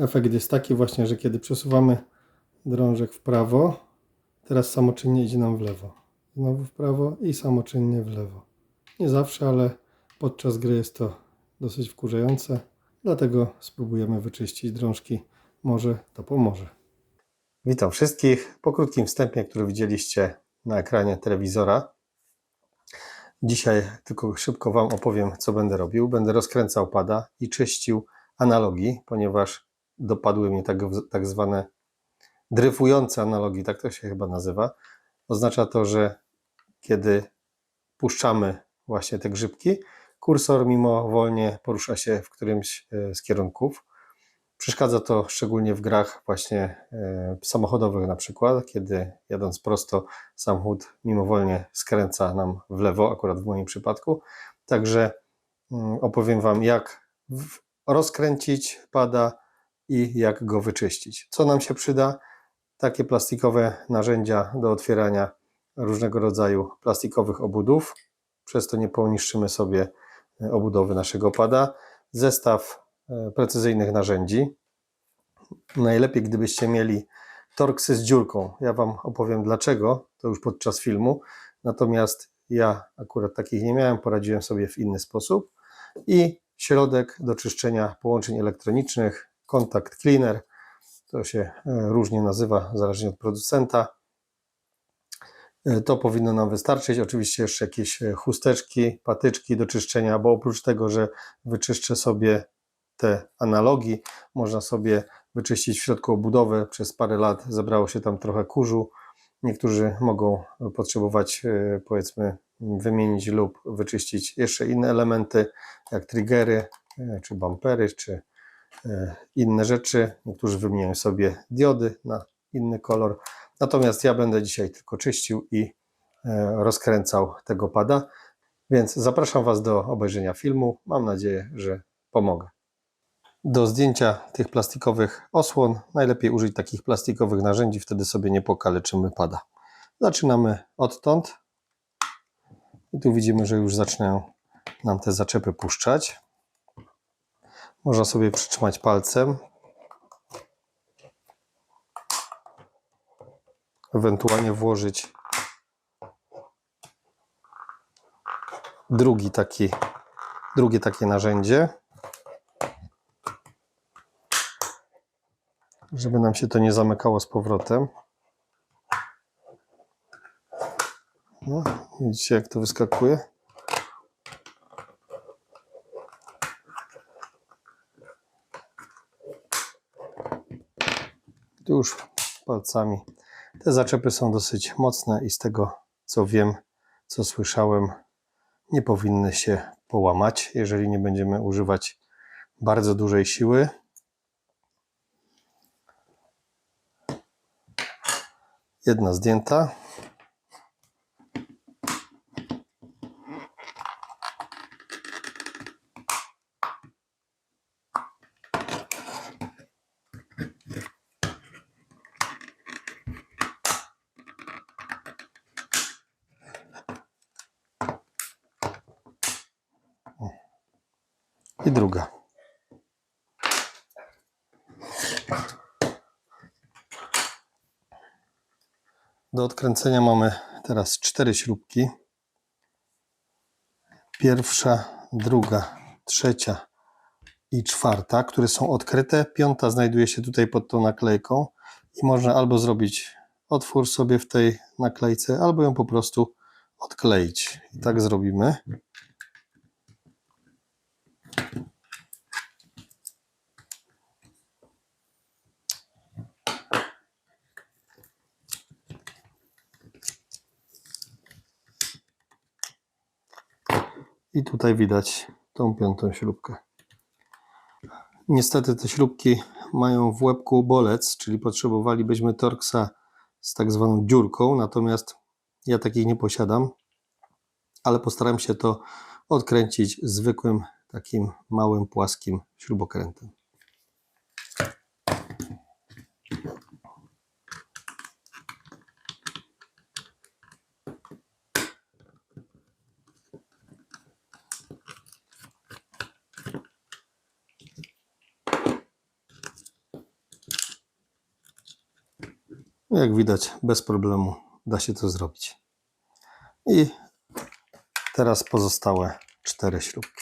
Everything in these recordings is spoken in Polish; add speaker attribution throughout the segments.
Speaker 1: Efekt jest taki właśnie, że kiedy przesuwamy drążek w prawo, teraz samoczynnie idzie nam w lewo. Znowu w prawo i samoczynnie w lewo. Nie zawsze, ale podczas gry jest to dosyć wkurzające. Dlatego spróbujemy wyczyścić drążki. Może to pomoże. Witam wszystkich. Po krótkim wstępie, który widzieliście na ekranie telewizora, dzisiaj tylko szybko Wam opowiem, co będę robił. Będę rozkręcał pada i czyścił analogii, ponieważ dopadły mnie tak, tak zwane dryfujące analogii, tak to się chyba nazywa. Oznacza to, że kiedy puszczamy właśnie te grzybki, kursor mimowolnie porusza się w którymś e, z kierunków. Przeszkadza to szczególnie w grach właśnie e, samochodowych na przykład, kiedy jadąc prosto samochód mimowolnie skręca nam w lewo, akurat w moim przypadku. Także mm, opowiem Wam jak rozkręcić pada i jak go wyczyścić. Co nam się przyda? Takie plastikowe narzędzia do otwierania różnego rodzaju plastikowych obudów. Przez to nie poniszczymy sobie e, obudowy naszego pada. Zestaw e, precyzyjnych narzędzi. Najlepiej, gdybyście mieli torksy z dziurką. Ja Wam opowiem dlaczego, to już podczas filmu. Natomiast ja akurat takich nie miałem, poradziłem sobie w inny sposób. I środek do czyszczenia połączeń elektronicznych, kontakt cleaner. To się e, różnie nazywa, zależnie od producenta. E, To powinno nam wystarczyć. Oczywiście jeszcze jakieś e, chusteczki, patyczki do czyszczenia, bo oprócz tego, że wyczyszczę sobie te analogii, można sobie wyczyścić w środku obudowę. Przez parę lat zebrało się tam trochę kurzu. Niektórzy mogą potrzebować, powiedzmy, wymienić lub wyczyścić jeszcze inne elementy, jak triggery, czy bumpery, czy inne rzeczy. Niektórzy wymieniają sobie diody na inny kolor. Natomiast ja będę dzisiaj tylko czyścił i e, rozkręcał tego pada. Więc zapraszam Was do obejrzenia filmu. Mam nadzieję, że pomogę. Do zdjęcia tych plastikowych osłon najlepiej użyć takich plastikowych narzędzi, wtedy sobie nie pokaleczymy pada. Zaczynamy odtąd. I tu widzimy, że już zaczynają nam te zaczepy puszczać. Można sobie przytrzymać palcem. Ewentualnie włożyć drugi taki, drugie takie narzędzie, żeby nam się to nie zamykało z powrotem. No, widzicie jak to wyskakuje? Już palcami. Te zaczepy są dosyć mocne i z tego co wiem, co słyszałem, nie powinny się połamać, jeżeli nie będziemy używać bardzo dużej siły. Jedna zdjęta. I druga. Do odkręcenia mamy teraz cztery śrubki. Pierwsza, druga, trzecia i czwarta, które są odkryte. Piąta znajduje się tutaj pod tą naklejką i można albo zrobić otwór sobie w tej naklejce, albo ją po prostu odkleić. I tak zrobimy. I tutaj widać tą piątą śrubkę. Niestety te śrubki mają w łebku bolec, czyli potrzebowalibyśmy Torxa z tak zwaną dziurką, natomiast ja takich nie posiadam, ale postaram się to odkręcić zwykłym takim małym, płaskim śrubokrętem. Jak widać, bez problemu da się to zrobić. I teraz pozostałe cztery śrubki.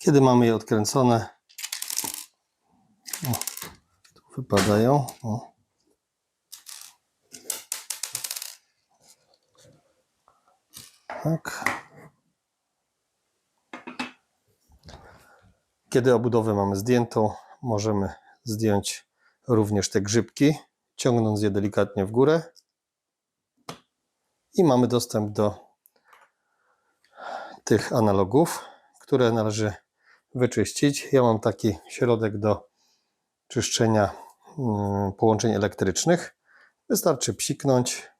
Speaker 1: Kiedy mamy je odkręcone, o, tu wypadają. O. Tak. Kiedy obudowę mamy zdjętą, możemy zdjąć również te grzybki, ciągnąc je delikatnie w górę. I mamy dostęp do tych analogów, które należy wyczyścić. Ja mam taki środek do czyszczenia mm, połączeń elektrycznych. Wystarczy psiknąć.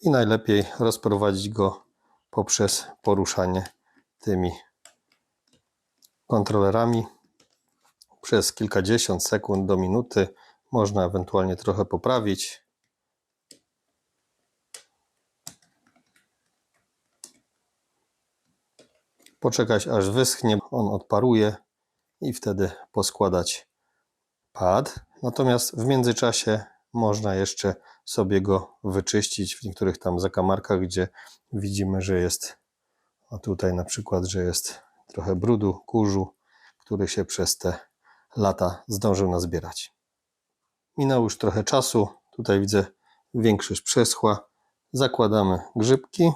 Speaker 1: I najlepiej rozprowadzić go poprzez poruszanie tymi kontrolerami przez kilkadziesiąt sekund do minuty. Można ewentualnie trochę poprawić. Poczekać aż wyschnie, on odparuje i wtedy poskładać pad. Natomiast w międzyczasie można jeszcze sobie go wyczyścić w niektórych tam zakamarkach, gdzie widzimy, że jest, a tutaj na przykład, że jest trochę brudu, kurzu, który się przez te lata zdążył nazbierać. Minęło już trochę czasu, tutaj widzę większość przeschła. Zakładamy grzybki.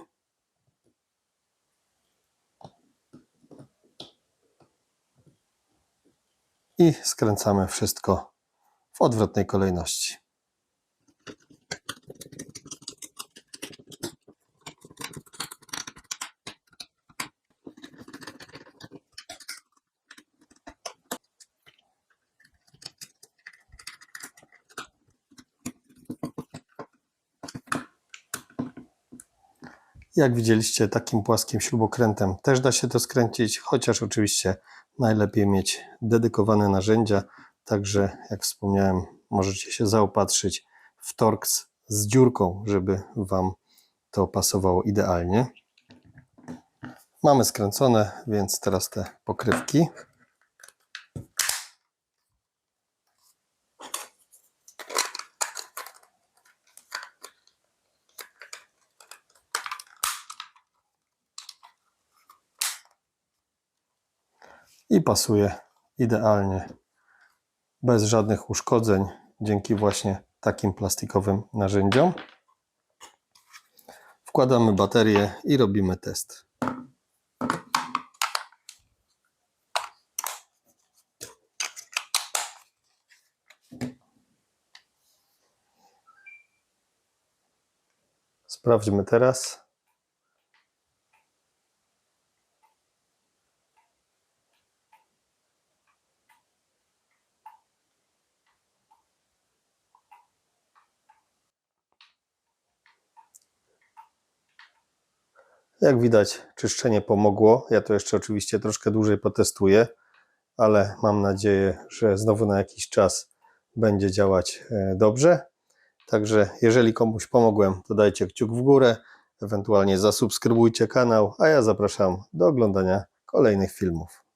Speaker 1: I skręcamy wszystko w odwrotnej kolejności. Jak widzieliście, takim płaskim śrubokrętem też da się to skręcić, chociaż oczywiście najlepiej mieć dedykowane narzędzia. Także, jak wspomniałem, możecie się zaopatrzyć w Torx z dziurką, żeby Wam to pasowało idealnie. Mamy skręcone, więc teraz te pokrywki. I pasuje idealnie, bez żadnych uszkodzeń, dzięki właśnie takim plastikowym narzędziom. Wkładamy baterię i robimy test. Sprawdźmy teraz. Jak widać, czyszczenie pomogło. Ja to jeszcze oczywiście troszkę dłużej potestuję, ale mam nadzieję, że znowu na jakiś czas będzie działać e, dobrze. Także jeżeli komuś pomogłem, to dajcie kciuk w górę, ewentualnie zasubskrybujcie kanał, a ja zapraszam do oglądania kolejnych filmów.